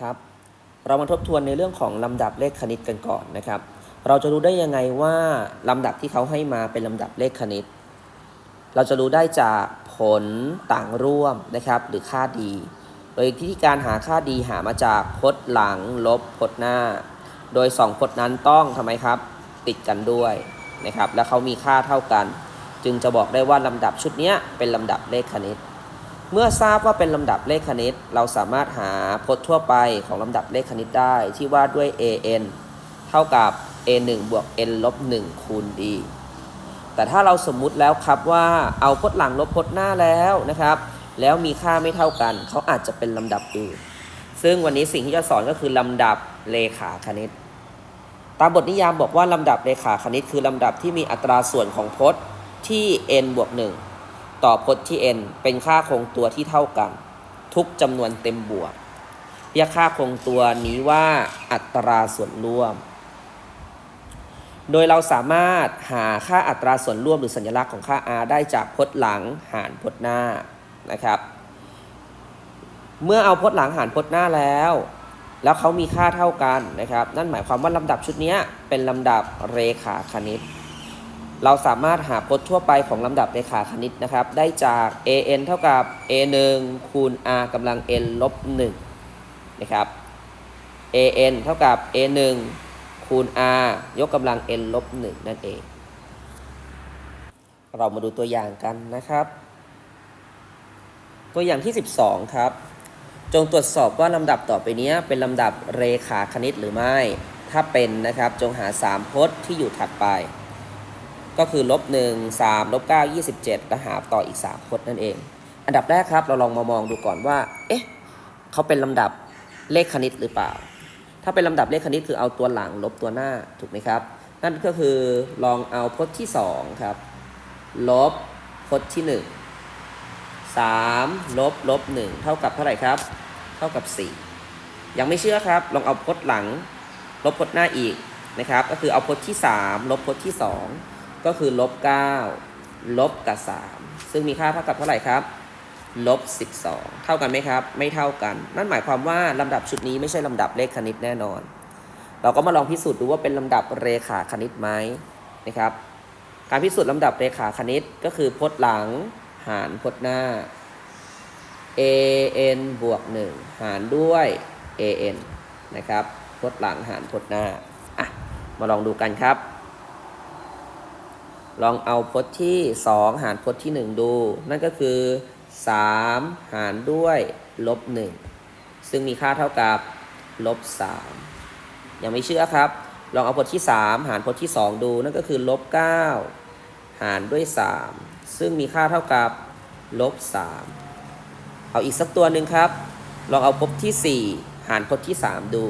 ครับเรามาทบทวนในเรื่องของลำดับเลขคณิตกันก่อนนะครับ เราจะรู้ได้ยังไงว่าลำดับที่เขาให้มาเป็นลำดับเลขคณิต เราจะรู้ได้จากผลต่างร่วมนะครับหรือค่าดี โดยที่การหาค่าดีหามาจากพจน์หลังลบพจน์หน้า โดย 2พจน์นั้นต้องทำไมครับ ติดกันด้วยนะครับ และเขามีค่าเท่ากัน จึงจะบอกได้ว่าลำดับชุดนี้เป็นลำดับเลขคณิต เมื่อทราบว่าเป็นลำดับเลขคณิต เราสามารถหาพจน์ทั่วไปของลำดับเลขคณิตได้ที่ว่าด้วย an เท่ากับ a1 บวก n ลบ1คูณ d แต่ถ้าเราสมมุติแล้วครับว่าเอาพจน์หลังลบพจน์หน้าแล้วนะครับ แล้วมีค่าไม่เท่ากัน เขาอาจจะเป็นลำดับอื่น ซึ่งวันนี้สิ่งที่จะสอนก็คือลำดับเลขาคณิต ตามบทนิยามบอกว่าลำดับเลขาคณิต คือลำดับที่มีอัตราส่วนของพจน์ที่ n บวก1 ต่อพจน์ที่ n เป็นค่าคงตัวที่เท่ากัน ทุกจำนวนเต็มบวก เรียกค่าคงตัวนี้ว่าอัตราส่วนร่วม โดยเราสามารถหาค่าอัตราส่วนร่วมหรือสัญลักษณ์ของค่า r ได้จากพจน์หลังหารพจน์หน้านะครับ เมื่อเอาพจน์หลังหารพจน์หน้าแล้ว แล้วเขามีค่าเท่ากันนะครับ นั่นหมายความว่าลำดับชุดนี้เป็นลำดับเรขาคณิต เราสามารถหาพจน์ทั่วไปของลำดับเรขาคณิตนะครับ ได้จาก an เท่ากับ a1 คูณ r กำลัง n ลบ1นะครับ an เท่ากับ a1 คูณ r ยกกำลัง n ลบ1นั่นเอง เรามาดูตัวอย่างกันนะครับ ตัวอย่างที่ 12 ครับ จงตรวจสอบว่าลำดับต่อไปนี้เป็นลำดับเรขาคณิตหรือไม่ ถ้าเป็นนะครับ จงหา 3 พจน์ที่อยู่ถัดไป ก็คือลบ1 3ลบ9 27 และหาต่ออีก 3 พจน์นั่นเอง อันดับแรกครับเราลองมามองดูก่อนว่า เอ๊ะเขาเป็นลำดับเลขคณิตหรือเปล่า ถ้าเป็นลำดับเลขคณิตคือเอาตัวหลังลบตัวหน้าถูกไหมครับ นั่นก็คือลองเอาพจน์ที่ 2 ครับ ลบพจน์ที่ 1 3 ลบลบ1เท่ากับเท่าไหร่ครับ เท่ากับ 4 ยังไม่เชื่อครับ ลองเอาพจน์หลัง ลบพจน์หน้าอีกนะครับ ก็คือเอาพจน์ที่ 3 ลบพจน์ที่ 2 ก็คือลบ9ลบกับ 3 ซึ่งมีค่าเท่ากับเท่าไหร่ครับลบ12 เท่ากันไหมครับ ไม่เท่ากัน นั่นหมายความว่าลำดับชุดนี้ไม่ใช่ลำดับเลขคณิตแน่นอน เราก็มาลองพิสูจน์ดูว่าเป็นลำดับเรขาคณิตไหมนะครับ การพิสูจน์ลำดับเรขาคณิตก็คือพจน์หลังหารพจน์หน้า an บวก 1 หารด้วย an นะครับพจน์หลังหารพจน์หน้า อะ มาลองดูกันครับ ลองเอาพจน์ที่ 2 หารพจน์ที่ 1 ดู นั่นก็คือ 3 หารด้วยลบ1ซึ่งมีค่าเท่ากับลบ3ยังไม่เชื่อครับ ลองเอาพจน์ที่ 3 หารพจน์ที่ 2 ดู นั่นก็คือลบ9หารด้วย 3 ซึ่งมีค่าเท่ากับลบ3เอาอีกสักตัวหนึ่งครับ ลองเอาพจน์ที่ 4 หารพจน์ที่ 3 ดู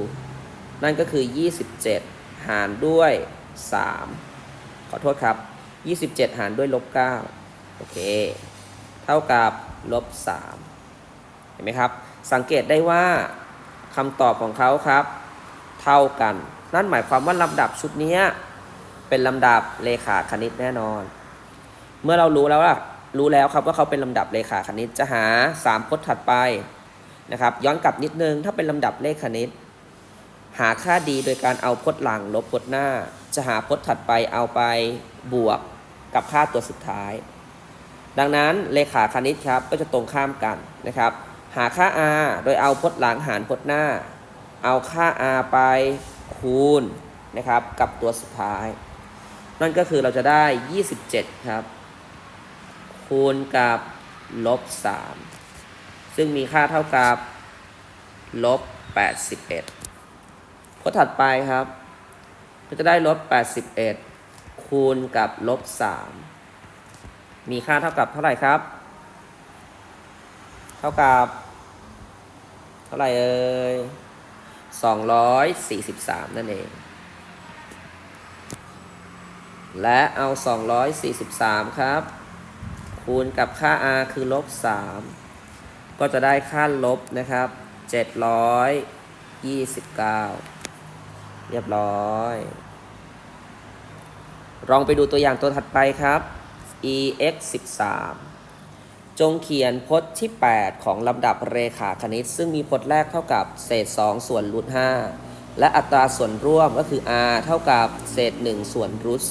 นั่นก็คือ 27 หารด้วย 3 ขอโทษครับ 27 หารด้วยลบ9โอเค เท่ากับลบ3เห็นไหมครับ สังเกตได้ว่าคำตอบของเขาครับ เท่ากัน นั่นหมายความว่าลำดับชุดนี้เป็นลำดับเลขาคณิตแน่นอน เมื่อเรารู้แล้วว่ารู้แล้วครับว่าเขาเป็นลำดับเลขาคณิตจะหา3พจน์ถัดไปนะครับย้อนกลับนิดนึงถ้าเป็นลำดับเลขคณิต หาค่าดีโดยการเอาพจน์หลังลบพจน์หน้า จะหาพจน์ถัดไปเอาไปบวก กับค่าตัวสุดท้าย ดังนั้นเลขาคณิตครับก็จะตรงข้ามกันนะครับ หาค่า r โดยเอาพจน์หลังหารพจน์หน้า เอาค่า r ไปคูณนะครับกับตัวสุดท้าย นั่นก็คือเราจะได้ 27 ครับ คูณกับลบ 3 ซึ่งมีค่าเท่ากับลบ 81ข้อถัดไปครับ ก็จะได้ลบ 81 คูณกับลบ3มีค่าเท่ากับเท่าไหร่ครับ เท่ากับ เท่าไหร่เอ่ย243นั่นเอง และเอา243ครับ คูณกับค่า r คือลบ3ก็จะได้ค่าลบนะครับ729เรียบร้อย ลองไปดูตัวอย่างตัวถัดไปครับ ex 13จงเขียนพจน์ที่ 8 ของลำดับเรขาคณิต ซึ่งมีพจน์แรกเท่ากับเศษ 2 ส่วนรูท5และอัตราส่วนร่วมก็คือ r เท่ากับเศษ 1 ส่วนรูท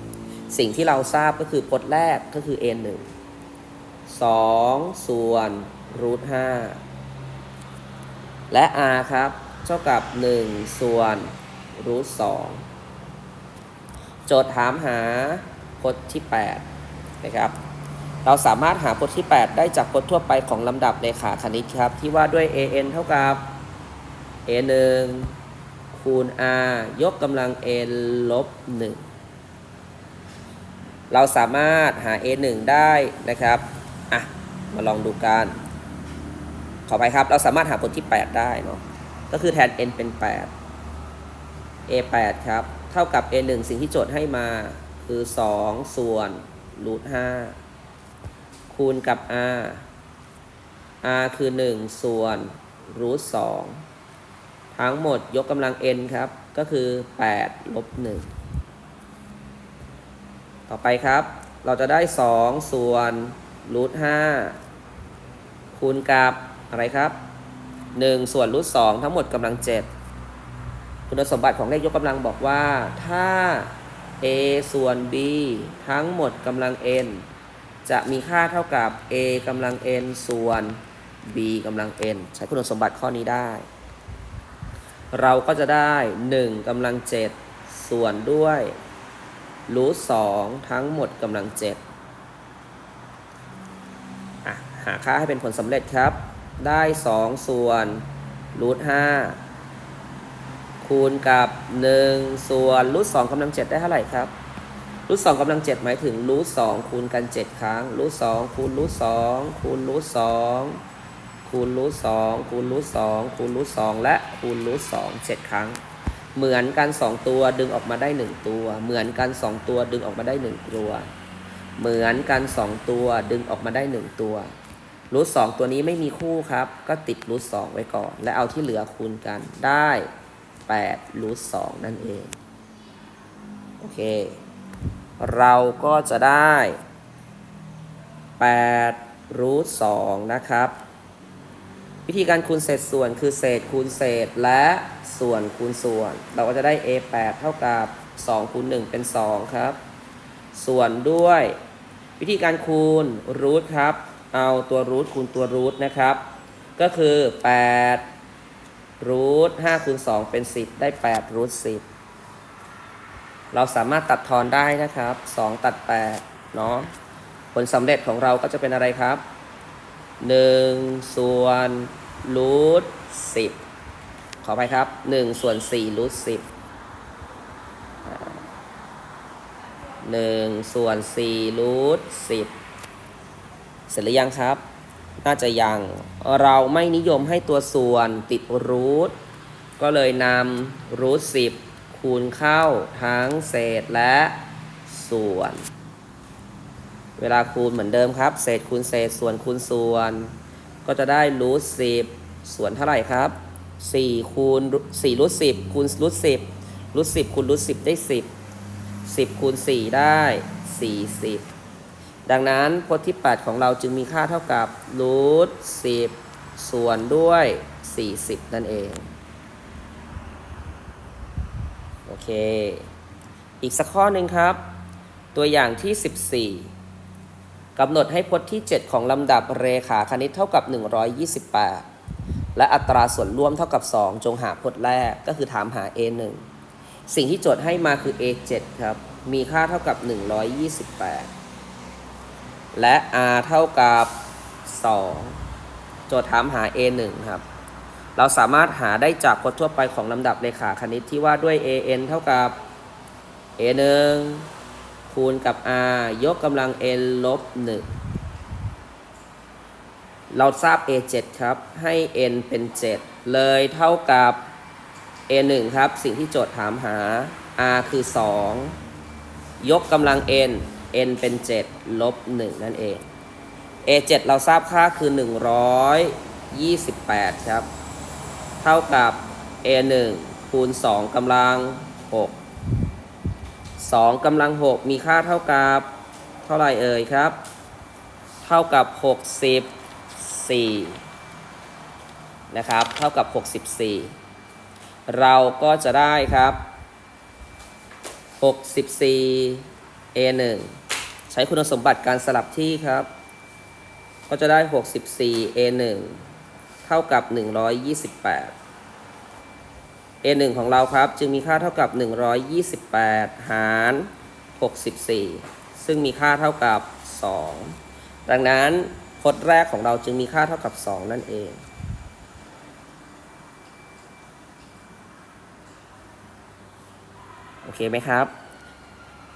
2สิ่งที่เราทราบก็คือพจน์แรกก็คือ a 1 2 ส่วนรูท5และ r ครับ เท่ากับ 1 ส่วนรูท2 จทย์ถามหาพจน์ที่8นะครับ เราสามารถหาพจน์ที่ 8 ได้จากพจน์ทั่วไปของลำดับเลขาคณิตครับ ที่ว่าด้วย an เท่ากับ a 1คูณ r ยกกำลัง n ลบ1เราสามารถหา a 1ได้นะครับ อะ มาลองดูกัน ขอไปครับ เราสามารถหาพจน์ที่ 8 ได้เนาะ ก็คือแทน n เป็น 8 a 8ครับ เท่ากับ a 1สิ่งที่โจทย์ให้มาคือ 2 ส่วนรูท5คูณกับ r r คือ 1 ส่วนรูท2ทั้งหมดยกกำลัง n ครับ ก็คือ 8 ลบ 1 ต่อไปครับ เราจะได้ 2 ส่วนรูท5คูณกับอะไรครับ 1 ส่วนรูท2ทั้งหมดกำลัง 7 คุณสมบัติของเลขยกกำลังบอกว่า ถ้า a ส่วน b ทั้งหมดกำลัง n จะมีค่าเท่ากับ a กำลัง n ส่วน b กำลัง n ใช้คุณสมบัติข้อนี้ได้ เราก็จะได้ 1กำลัง 7 ส่วนด้วยรูท2ทั้งหมดกำลัง 7 หาค่าให้เป็นผลสำเร็จครับ ได้ 2 ส่วนรูท5 คูณกับ 1 ส่วนรูท2กำลัง7ได้เท่าไหร่ครับรูท2กำลัง7หมายถึงรูท2คูณกัน 7 ครั้งรูท2คูณรูท2คูณรูท2คูณรูท2คูณรูท2คูณรูท2และคูณรูท2 7ครั้ง เหมือนกัน 2 ตัวดึงออกมาได้ 1 ตัว เหมือนกัน 2 ตัวดึงออกมาได้ 1 ตัว เหมือนกัน 2 ตัวดึงออกมาได้ 1 ตัวรูท2ตัวนี้ไม่มีคู่ครับ ก็ติดรูท2ไว้ก่อน และเอาที่เหลือคูณกันได้ 8รูท2นั่นเอง โอเค เราก็จะได้8รูท2นะครับ วิธีการคูณเศษส่วนคือเศษคูณเศษและส่วนคูณส่วน เราก็จะได้ a 8เท่ากับ2คูณ1เป็น 2 ครับ ส่วนด้วยวิธีการคูณรูทครับ เอาตัวรูทคูณตัวรูทนะครับ ก็คือ 8 รูท5คูณ2เป็น10ได้8รูท10เราสามารถตัดทอนได้นะครับ2ตัด8เนาะผลสำเร็จของเราก็จะเป็นอะไรครับ1ส่วนรูท10ขอไปครับ1ส่วน4รูท10 1ส่วน4รูท10เสร็จหรือยังครับ น่าจะยัง เราไม่นิยมให้ตัวส่วนติดรูทก็เลยนำรูท10คูณเข้าทั้งเศษและส่วน เวลาคูณเหมือนเดิมครับ เศษคูณเศษส่วนคูณส่วน ก็จะได้รูท10ส่วนเท่าไหร่ครับ4คูณ4รูท10คูณรูท10รูท10คูณรูท10ได้10 10คูณ4ได้40 ดังนั้นพจน์ที่ 8 ของเราจึงมีค่าเท่ากับรูท10ส่วนด้วย 40 นั่นเอง โอเค อีกสักข้อหนึ่งครับ ตัวอย่างที่ 14 กำหนดให้พจน์ที่ 7 ของลำดับเรขาคณิตเท่ากับ 128 และอัตราส่วนร่วมเท่ากับ 2 จงหาพจน์แรกก็คือถามหา a 1 สิ่งที่โจทย์ให้มาคือ a 7 ครับ มีค่าเท่ากับ 128 และ r เท่ากับ 2 โจทย์ถามหา a 1ครับ เราสามารถหาได้จากพจน์ทั่วไปของลำดับเรขาคณิตที่ว่าด้วย an เท่ากับ a 1คูณกับ r ยกกำลัง n ลบ 1 เราทราบ a 7ครับ ให้ n เป็น 7 เลยเท่ากับ a 1ครับ สิ่งที่โจทย์ถามหา r คือ 2 ยกกำลัง n n เป็น 7 ลบ 1 นั่นเอง a 7 เราทราบค่าคือ 128 ครับ เท่ากับ a 1 คูณ 2กำลัง 6 2กำลัง 6 มีค่าเท่ากับ เท่าไหร่เอ่ยครับ เท่ากับ 64 นะครับ เท่ากับ 64 เราก็จะได้ครับ 64 A1 ใช้คุณสมบัติการสลับที่ครับ ก็จะได้ 64 A1 เท่ากับ 128 A1 ของเราครับ จึงมีค่าเท่ากับ 128 หาร 64 ซึ่งมีค่าเท่ากับ 2 ดังนั้นพจน์แรกของเราจึงมีค่าเท่ากับ 2 นั่นเองโอเคไหมครับ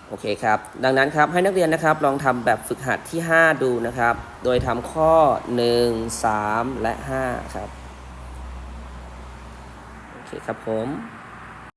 โอเคครับ ดังนั้นครับให้นักเรียนนะครับลองทำแบบฝึกหัดที่ 5 ดูนะครับ โดยทำข้อ 1 3 และ 5 ครับ โอเคครับผม